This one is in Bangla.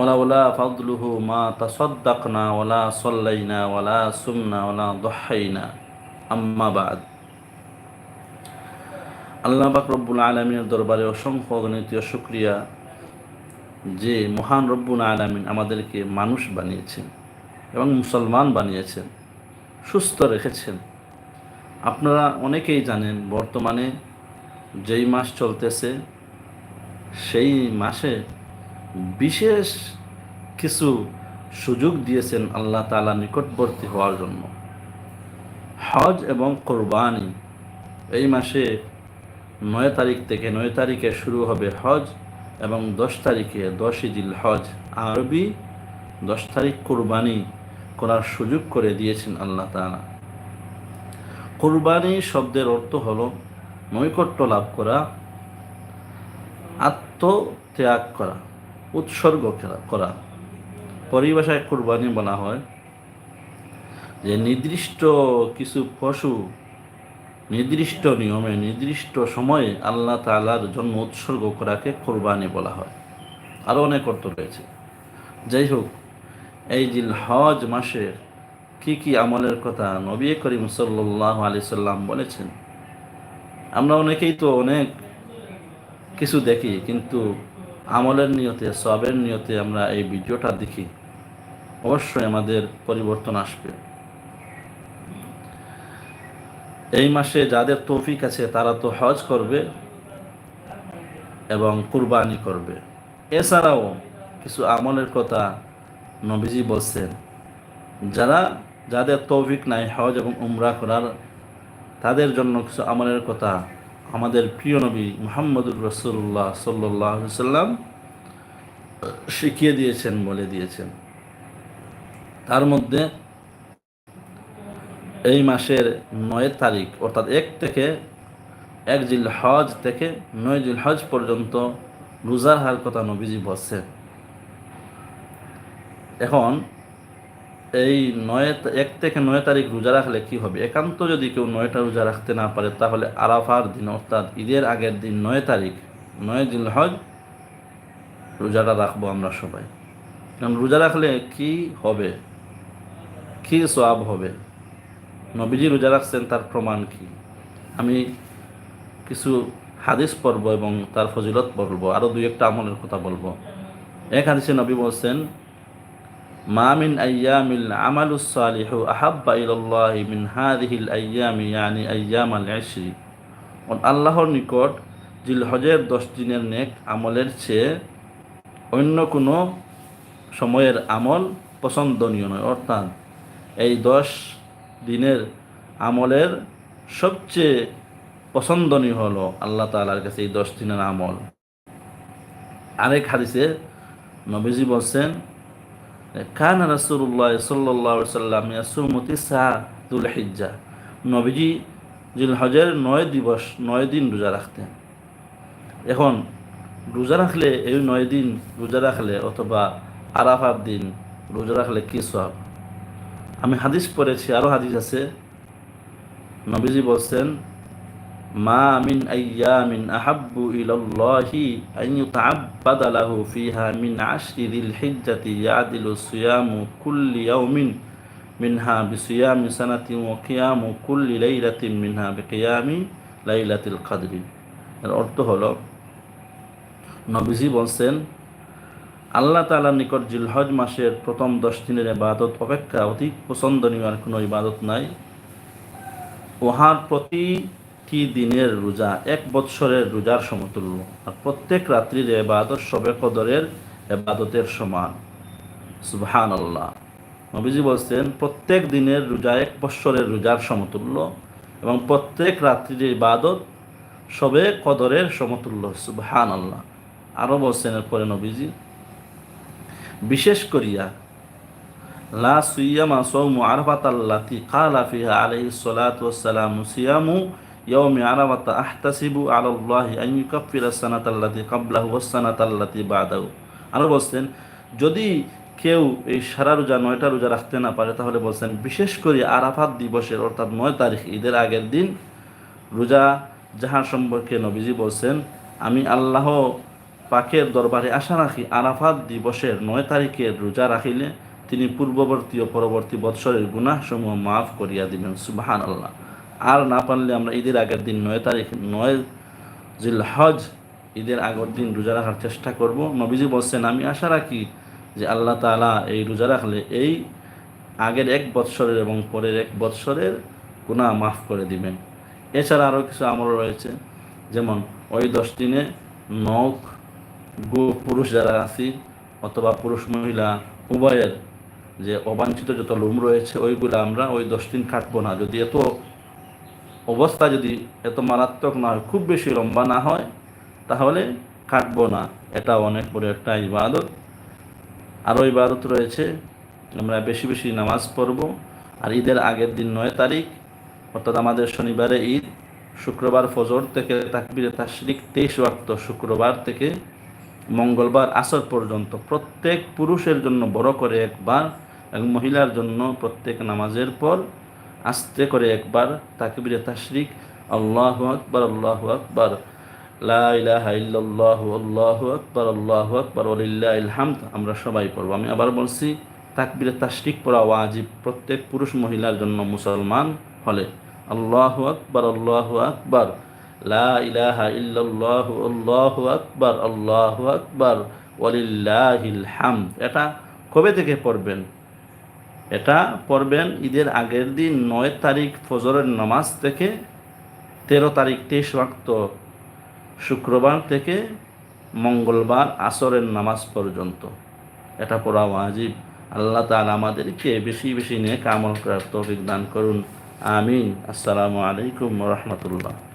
ওলাউলা ফাদলুহু মা তাসদ্দাকনা ওলা সল্লাইনা ওলা দহাইনা। আম্মাবাদ আল্লাহ পাক রব্বুল আলমিনের দরবারে অসংখ্য অগণিত শুক্রিয়া যে মহান রব্বুল আলমিন আমাদেরকে মানুষ বানিয়েছেন এবং মুসলমান বানিয়েছেন, সুস্থ রেখেছেন। আপনারা অনেকেই জানেন বর্তমানে যেই মাস চলতেছে, সেই মাসে বিশেষ কিছু সুযোগ দিয়েছেন আল্লাহ তালা নিকটবর্তী হওয়ার জন্য। হজ এবং কোরবানি এই মাসে নয় তারিখ থেকে নয় তারিখে শুরু হবে হজ এবং দশ তারিখে দশই জিল হজ আরবি দশ তারিখ কোরবানি করার সুযোগ করে দিয়েছেন আল্লাহ তালা কোরবানি শব্দের অর্থ হলো নৈকট্য লাভ করা, আত্মত্যাগ করা। উৎসর্গ করা। পরিভাষায় কোরবানি বলা হয় যে নির্দিষ্ট কিছু পশু নির্দিষ্ট নিয়মে, নির্দিষ্ট সময়ে আল্লাহ তালার জন্য উৎসর্গ করাকে কোরবানি বলা হয়। আরও অনেক অর্থ রয়েছে। যাই হোক, এই জিল হজ মাসে কি কি আমলের কথা নবী করিম সাল্লাহ আলি সাল্লাম বলেছেন, আমরা অনেকেই তো অনেক কিছু দেখি, কিন্তু আমলের নিয়তে, সবের নিয়তে আমরা এই ভিডিওটা দেখি। অবশ্যই আমাদের পরিবর্তন আসবে। এই মাসে যাদের তৌফিক আছে, তারা তো হজ করবে এবং কুরবানি করবে। এছাড়াও কিছু আমলের কথা নবীজি বলছেন, যারা, যাদের তৌফিক নাই হজ এবং উমরা করার, তাদের জন্য কিছু আমলের কথা আমাদের প্রিয় নবী মোহাম্মদুর রসুল্লাহ সাল্লাহ সাল্লাম শিখিয়ে দিয়েছেন, বলে দিয়েছেন। তার মধ্যে এই মাসের নয় তারিখ, অর্থাৎ এক থেকে এক জিল হজ থেকে নয় জিল হজ পর্যন্ত রোজার হার কথা নবীজি বলছেন। এখন এই নয় এক থেকে নয় তারিখ রোজা রাখলে কি হবে? একান্ত যদি কেউ নয়টা রোজা রাখতে না পারে, তাহলে আরাফার দিন, অর্থাৎ ঈদের আগের দিন নয় তারিখ, নয় দিন হজ রোজাটা রাখব আমরা সবাই। কারণ রোজা রাখলে কি হবে? কি সব হবে? নবীজি রোজা রাখছেন তার প্রমাণ কি? আমি কিছু হাদিস পড়ব এবং তার ফজিলত পড়ব আরও দুই একটা আমলের কথা বলব। এক হাদিসে নবী বলছেন মামিন আয়ামিল আমালুস সালিহু আহাব্বা ইলাল্লাহি মিন হাদিহিল আইয়ামি ইয়ানি আইয়াম আল ইশরি আল্লাহর নিকট জিল হজের দশ দিনের নেক আমলের চেয়ে অন্য কোনো সময়ের আমল পছন্দনীয় নয়। অর্থাৎ এই দশ দিনের আমলের সবচেয়ে পছন্দনীয় হলো আল্লাহ তালার কাছে এই দশ দিনের আমল। আরেক হাদিসে নবীজি বলছেন খান রাসুল্লাহ সাল্লাহ সাল্লাম ইয়াসুমতি সাহ দুল হিজ্জা নবীজি জিল হজের নয় দিবস, নয় দিন রোজা রাখতেন। এখন রোজা রাখলে, এই নয় দিন রোজা রাখলে অথবা আরাফার দিন রোজা রাখলে কী সব আমি হাদিস পড়েছি আরও হাদিস আছে। নবীজি বলছেন মা মিন আইয়ামিন আহাব্বু ইলাল্লাহি আন ইউতাআব্বাদা লাহু ফিহা মিন আশরি যিল হিজ্জাতি ইয়াদিলু সিয়ামু কুল্লি ইয়াউমিন মিনহা বিসিয়ামি সানাতিন ওয়া কিয়ামু কুল্লি লাইলাতিন মিনহা বিকিয়ামি লাইলাতিল কদরি। এর অর্থ হলো, নবীজি বলছেন, আল্লাহ তালার নিকট জিলহজ মাসের প্রথম দশ দিনের ইবাদত অপেক্ষা অধিক পছন্দনীয় আর কোনো ইবাদত নাই। উহার প্রতিটি দিনের রোজা, এক বৎসরের রোজার সমতুল্য। আর প্রত্যেক রাত্রির এবাদত সবে কদরের এবাদতের সমান। সুবহান আল্লাহ নবীজি বলছেন, প্রত্যেক দিনের রোজা এক বৎসরের রোজার সমতুল্য এবং প্রত্যেক রাত্রির ইবাদত সবে কদরের সমতুল্য। সুবহান আল্লাহ আরও বলছেন এরপরে নবীজি, বিশেষ করিয়া, লা সুইয়ামা সৌমু আরফাত আল্লাতি কালা ফিহা আলাইহি সালাতু ওয়াসসালামু সিয়ামু যদি কেউ এই সারা রোজা, নয়টা রোজা রাখতে না পারে, তাহলে বলছেন, বিশেষ করে আরাফাত দিবসের, অর্থাৎ নয় তারিখ, ঈদের আগের দিন, রোজা যাহার সম্পর্কে নবীজি বলছেন, আমি আল্লাহ পাকের দরবারে আশা রাখি, আরাফাত দিবসের নয় তারিখের রোজা রাখিলে তিনি পূর্ববর্তী ও পরবর্তী বৎসরের গুনাহসমূহ মাফ করিয়া দিবেন। সুবাহান আল্লাহ আর না পারলে আমরা ঈদের আগের দিন নয় তারিখ, নয় জিল হজ ঈদের আগের দিন রোজা রাখার চেষ্টা করব। নবীজি বলছেন, আমি আশা রাখি যে আল্লাহ তাআলা এই রোজা রাখলে এই আগের এক বৎসরের এবং পরের এক বৎসরের গুণা মাফ করে দিবেন। এছাড়া আরও কিছু আমল রয়েছে, যেমন ওই দশ দিনে নখ গো পুরুষ যারা আছি অথবা পুরুষ মহিলা, উভয়ের যে অবাঞ্ছিত যত লোম রয়েছে, ওইগুলো আমরা ওই দশ দিন কাটবো না। যদি এত অবস্থা যদি এত মারাত্মক না হয়, খুব বেশি লম্বা না হয়, তাহলে কাটবো না। এটা অনেক বড় একটা ইবাদত। আরও ইবাদত রয়েছে, আমরা বেশি বেশি নামাজ পড়ব। আর ঈদের আগের দিন নয় তারিখ, অর্থাৎ আমাদের শনিবারে ঈদ, শুক্রবার ফজর থেকে তাকবিরে তাশরিক তেইশ ওয়াক্ত শুক্রবার থেকে মঙ্গলবার আসর পর্যন্ত প্রত্যেক পুরুষের জন্য বড় করে একবার এবং মহিলার জন্য প্রত্যেক নামাজের পর আস্তে করে একবার তাকবিরে তাশরিক, আল্লাহ আকবর আল্লাহ আকবর আল্লাহু আকবার আল্লাহু আকবার হামদ, আমরা সবাই পড়ব। আমি আবার বলছি, তাকবিরে তাশরিক পড়া ওয়াজিব প্রত্যেক পুরুষ মহিলার জন্য মুসলমান হলে। আল্লাহু আকবার আল্লাহু আকবার, লা আল্লাহু আকবার আল্লাহু আকবার, ওয়ালিল্লাহিল হামদ। এটা কবে থেকে পড়বেন? এটা পড়বেন ঈদের আগের দিন নয় তারিখ ফজরের নামাজ থেকে তেরো তারিখ তেইশ ওয়াক্ত শুক্রবার থেকে মঙ্গলবার আসরের নামাজ পর্যন্ত। এটা পড়া ওয়াজিব। আল্লাহ তাআলা আমাদেরকে বেশি বেশি নিয়ে কামল করার তৌফিক দান করুন। আমিন। আসসালামু আলাইকুম রহমতুল্লাহ।